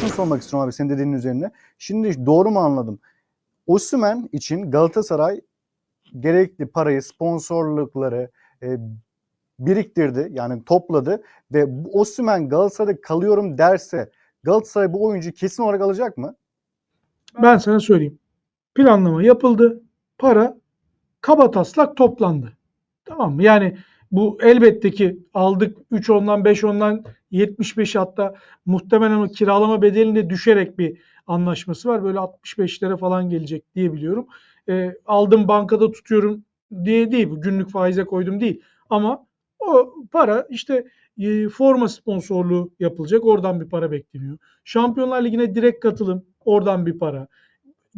şunu sormak istiyorum abi senin dediğinin üzerine. Şimdi doğru mu anladım? Osimhen için Galatasaray gerekli parayı, sponsorlukları e, biriktirdi. Yani topladı ve Osimhen Galatasaray'da kalıyorum derse Galatasaray bu oyuncuyu kesin olarak alacak mı? Ben sana söyleyeyim. Planlama yapıldı. Para kaba taslak toplandı. Tamam mı? Yani bu elbette ki aldık 3 ondan 5 ondan 75 hatta muhtemelen o kiralama bedelinde düşerek bir anlaşması var. Böyle 65'lere falan gelecek diye biliyorum. E, aldım bankada tutuyorum diye değil günlük faize koydum değil. Ama o para işte e, forma sponsorluğu yapılacak. Oradan bir para bekleniyor. Şampiyonlar Ligi'ne direkt katılım. Oradan bir para.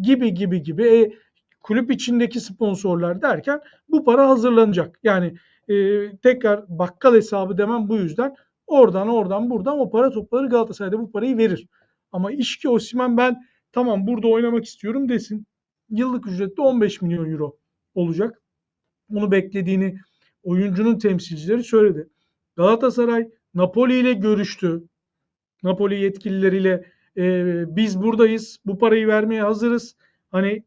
Gibi gibi gibi. E, kulüp içindeki sponsorlar derken bu para hazırlanacak. Yani e, tekrar bakkal hesabı demem bu yüzden. Oradan oradan buradan o para topları Galatasaray'da bu parayı verir. Ama iş ki Osimhen ben tamam burada oynamak istiyorum desin. Yıllık ücrette 15 milyon euro olacak. Onu beklediğini oyuncunun temsilcileri söyledi. Galatasaray Napoli ile görüştü. Napoli yetkilileriyle e, biz buradayız. Bu parayı vermeye hazırız. Hani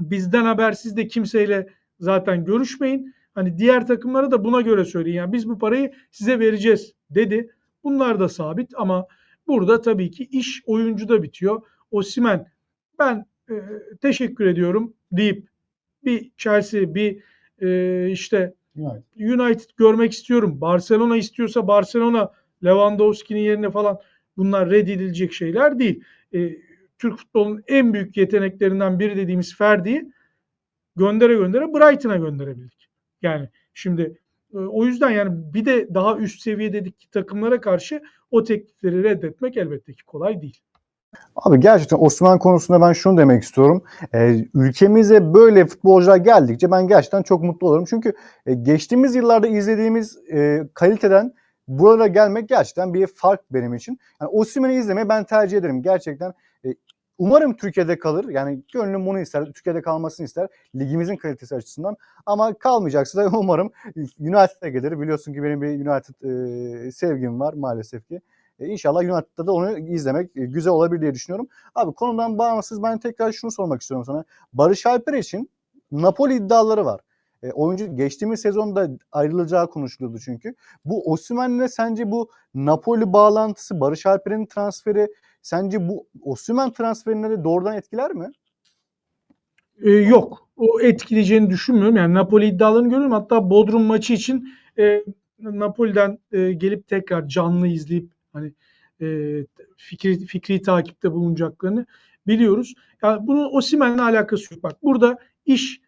bizden habersiz de kimseyle zaten görüşmeyin. Hani diğer takımlara da buna göre söyleyin. Yani biz bu parayı size vereceğiz dedi. Bunlar da sabit ama burada tabii ki iş oyuncuda bitiyor. Osimen ben e, teşekkür ediyorum deyip bir Chelsea bir e, işte. United görmek istiyorum. Barcelona istiyorsa Barcelona Lewandowski'nin yerine falan bunlar reddedilecek şeyler değil. E, Türk futbolunun en büyük yeteneklerinden biri dediğimiz Ferdi'yi göndere göndere Brighton'a gönderebildik. Yani şimdi e, o yüzden yani bir de daha üst seviyedeki takımlara karşı o teklifleri reddetmek elbette ki kolay değil. Abi gerçekten Osman konusunda ben şunu demek istiyorum. Ee, ülkemize böyle futbolcular geldikçe ben gerçekten çok mutlu olurum. Çünkü e, geçtiğimiz yıllarda izlediğimiz e, kaliteden buralara gelmek gerçekten bir fark benim için. Yani Osimhen'i izlemeyi ben tercih ederim. Gerçekten e, umarım Türkiye'de kalır. Yani gönlüm bunu ister. Türkiye'de kalmasını ister. Ligimizin kalitesi açısından. Ama kalmayacaksa da umarım United'e gelir. Biliyorsun ki benim bir United e, sevgim var maalesef ki. E, İnşallah United'da da onu izlemek e, güzel olabilir diye düşünüyorum. Abi konudan bağımsız ben tekrar şunu sormak istiyorum sana. Barış Alper için Napoli iddiaları var. E, oyuncu geçtiğimiz sezonda ayrılacağı konuşuluyordu çünkü. Bu Osimhen'le sence bu Napoli bağlantısı, Barış Alper'in transferi sence bu Osimhen transferine de doğrudan etkiler mi? E, yok. O etkileyeceğini düşünmüyorum. Yani Napoli iddialarını görüyorum. Hatta Bodrum maçı için e, Napoli'den e, gelip tekrar canlı izleyip hani e, fikri, fikri takipte bulunacaklarını biliyoruz. Yani bunun Osimhen'le alakası yok. Bak burada iş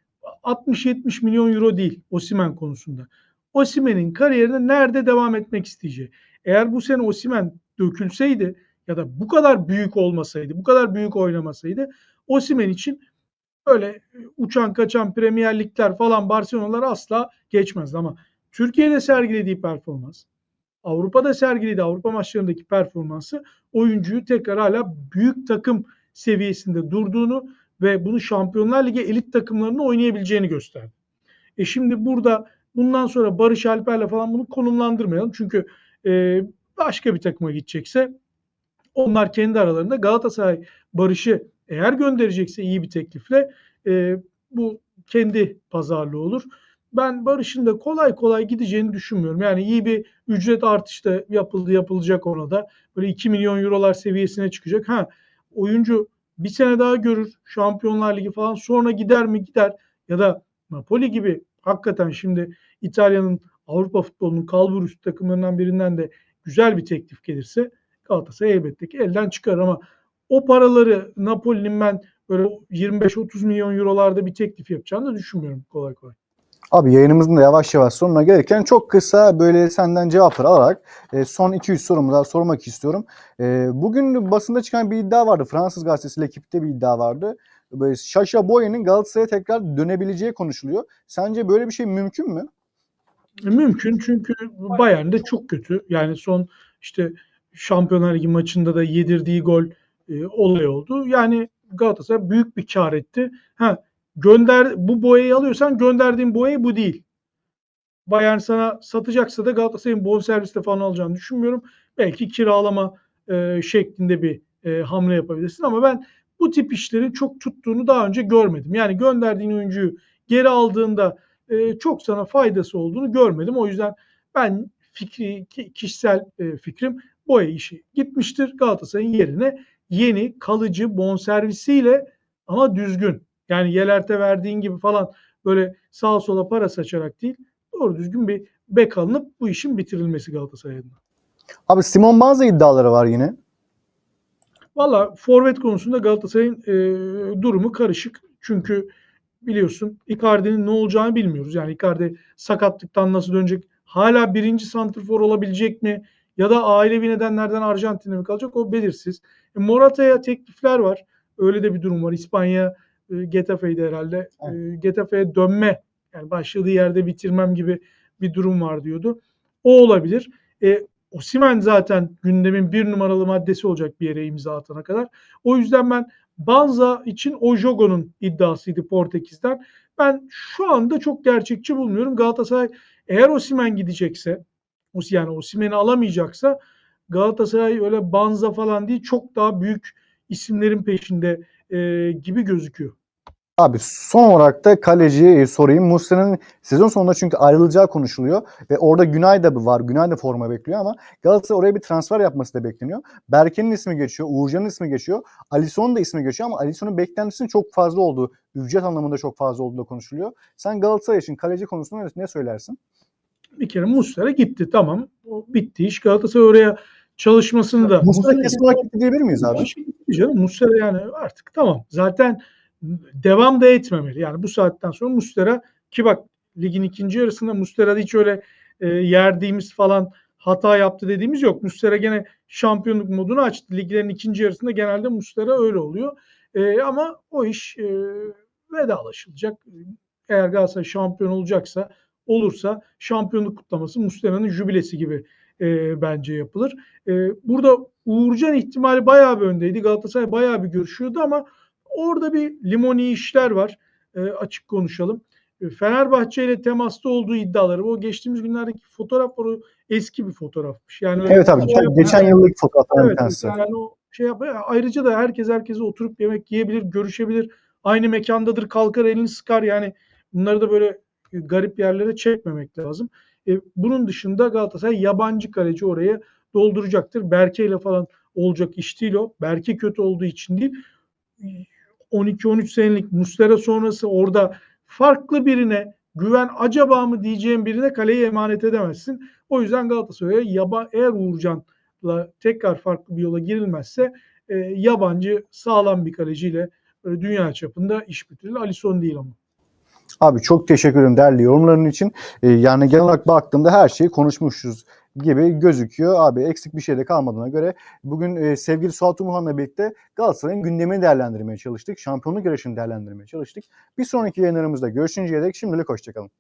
60-70 milyon euro değil Osimhen konusunda. Osimhen'in kariyerine nerede devam etmek isteyeceği. Eğer bu sene Osimhen dökülseydi ya da bu kadar büyük olmasaydı, bu kadar büyük oynamasaydı Osimhen için öyle uçan kaçan Premier Ligler falan Barcelona'lar asla geçmezdi ama Türkiye'de sergilediği performans, Avrupa'da sergilediği Avrupa maçlarındaki performansı oyuncuyu tekrar hala büyük takım seviyesinde durduğunu ve bunu Şampiyonlar Ligi elit takımlarında oynayabileceğini gösterdi. E şimdi burada bundan sonra Barış Alper'le falan bunu konumlandırmayalım. Çünkü e, başka bir takıma gidecekse onlar kendi aralarında Galatasaray Barış'ı eğer gönderecekse iyi bir teklifle e, bu kendi pazarlığı olur. Ben Barış'ın da kolay kolay gideceğini düşünmüyorum. Yani iyi bir ücret artışı da yapıldı yapılacak ona da. Böyle 2 milyon eurolar seviyesine çıkacak. Ha oyuncu bir sene daha görür Şampiyonlar Ligi falan sonra gider mi gider ya da Napoli gibi hakikaten şimdi İtalya'nın Avrupa futbolunun kalbur üstü takımlarından birinden de güzel bir teklif gelirse Galatasaray elbette ki elden çıkar ama o paraları Napoli'nin ben böyle 25-30 milyon eurolarda bir teklif yapacağını düşünmüyorum kolay kolay. Abi yayınımızın da yavaş yavaş sonuna gelirken çok kısa böyle senden cevaplar alarak e, son 2-3 sorumu da sormak istiyorum. E, bugün basında çıkan bir iddia vardı. Fransız gazetesi ekipte bir iddia vardı. Böyle Şaşa Boye'nin Galatasaray'a tekrar dönebileceği konuşuluyor. Sence böyle bir şey mümkün mü? E, mümkün çünkü Bayern de çok kötü. Yani son işte Şampiyonlar Ligi maçında da yedirdiği gol e, olay oldu. Yani Galatasaray büyük bir kar etti. Ha gönder bu boyayı alıyorsan gönderdiğin boya bu değil. Bayern sana satacaksa da Galatasaray'ın bonservisle falan alacağını düşünmüyorum. Belki kiralama e, şeklinde bir e, hamle yapabilirsin ama ben bu tip işlerin çok tuttuğunu daha önce görmedim. Yani gönderdiğin oyuncuyu geri aldığında e, çok sana faydası olduğunu görmedim. O yüzden ben fikri ki- kişisel e, fikrim Boya işi gitmiştir. Galatasaray'ın yerine yeni kalıcı bonservisiyle ama düzgün. Yani Yelert'e verdiğin gibi falan böyle sağa sola para saçarak değil doğru düzgün bir bek alınıp bu işin bitirilmesi Galatasaray adına. Abi Simon Banza iddiaları var yine. Valla forvet konusunda Galatasaray'ın e, durumu karışık. Çünkü biliyorsun Icardi'nin ne olacağını bilmiyoruz. Yani Icardi sakatlıktan nasıl dönecek? Hala birinci santrfor olabilecek mi? Ya da ailevi nedenlerden Arjantin'de mi kalacak? O belirsiz. E, Morata'ya teklifler var. Öyle de bir durum var. İspanya e, Getafe'ydi herhalde. E, Getafe'ye dönme yani başladığı yerde bitirmem gibi bir durum var diyordu. O olabilir. E, Osimhen zaten gündemin bir numaralı maddesi olacak bir yere imza atana kadar. O yüzden ben Banza için Ojogo'nun iddiasıydı Portekiz'den. Ben şu anda çok gerçekçi bulmuyorum. Galatasaray eğer Osimhen gidecekse, yani Osimhen'i alamayacaksa Galatasaray öyle Banza falan değil çok daha büyük isimlerin peşinde e, gibi gözüküyor. Abi son olarak da kaleciye e, sorayım. Muslera'nın sezon sonunda çünkü ayrılacağı konuşuluyor ve orada Günay da var. Günay da forma bekliyor ama Galatasaray oraya bir transfer yapması da bekleniyor. Berke'nin ismi geçiyor, Uğurcan'ın ismi geçiyor. Alisson'un da ismi geçiyor ama Alisson'un beklentisinin çok fazla olduğu, ücret anlamında çok fazla olduğu da konuşuluyor. Sen Galatasaray için kaleci konusunda ne- söylersin? Bir kere Muslera gitti tamam. O bitti iş. Galatasaray oraya çalışmasını da Muslera kesin olarak gitti diyebilir miyiz abi? Gitti canım Muslera yani artık tamam. Zaten devam da etmemeli. Yani bu saatten sonra Muslera ki bak ligin ikinci yarısında Muslera'da hiç öyle e, yerdiğimiz falan hata yaptı dediğimiz yok. Muslera gene şampiyonluk modunu açtı. Liglerin ikinci yarısında genelde Muslera öyle oluyor. E, ama o iş e, vedalaşılacak. Eğer Galatasaray şampiyon olacaksa olursa şampiyonluk kutlaması Muslera'nın jübilesi gibi e, bence yapılır. E, burada Uğurcan ihtimali bayağı bir öndeydi. Galatasaray bayağı bir görüşüyordu ama orada bir limoni işler var. E, açık konuşalım. E, Fenerbahçe ile temasta olduğu iddiaları. O geçtiğimiz günlerdeki fotoğraf var. Eski bir fotoğrafmış. Yani Evet abi. şey Geçen, yıllık fotoğraflardan bir Evet, tanesi. yani o şey yap- ayrıca da herkes herkese oturup yemek yiyebilir, görüşebilir. Aynı mekandadır, kalkar elini sıkar yani bunları da böyle garip yerlere çekmemek lazım. E, bunun dışında Galatasaray yabancı kaleci oraya dolduracaktır. Berke ile falan olacak iş değil o. Berke kötü olduğu için değil. 12-13 senelik Muslera sonrası orada farklı birine güven acaba mı diyeceğim birine kaleyi emanet edemezsin. O yüzden Galatasaray'a yaba, eğer Uğurcan'la tekrar farklı bir yola girilmezse e, yabancı sağlam bir kaleciyle böyle dünya çapında iş bitirir. Alisson değil ama. Abi çok teşekkür ederim değerli yorumların için. Ee, yani genel olarak baktığımda her şeyi konuşmuşuz gibi gözüküyor. Abi eksik bir şey de kalmadığına göre bugün e, sevgili Suat Umuhan'la birlikte Galatasaray'ın gündemini değerlendirmeye çalıştık. Şampiyonluk yarışını değerlendirmeye çalıştık. Bir sonraki yayınlarımızda görüşünceye dek şimdilik hoşçakalın.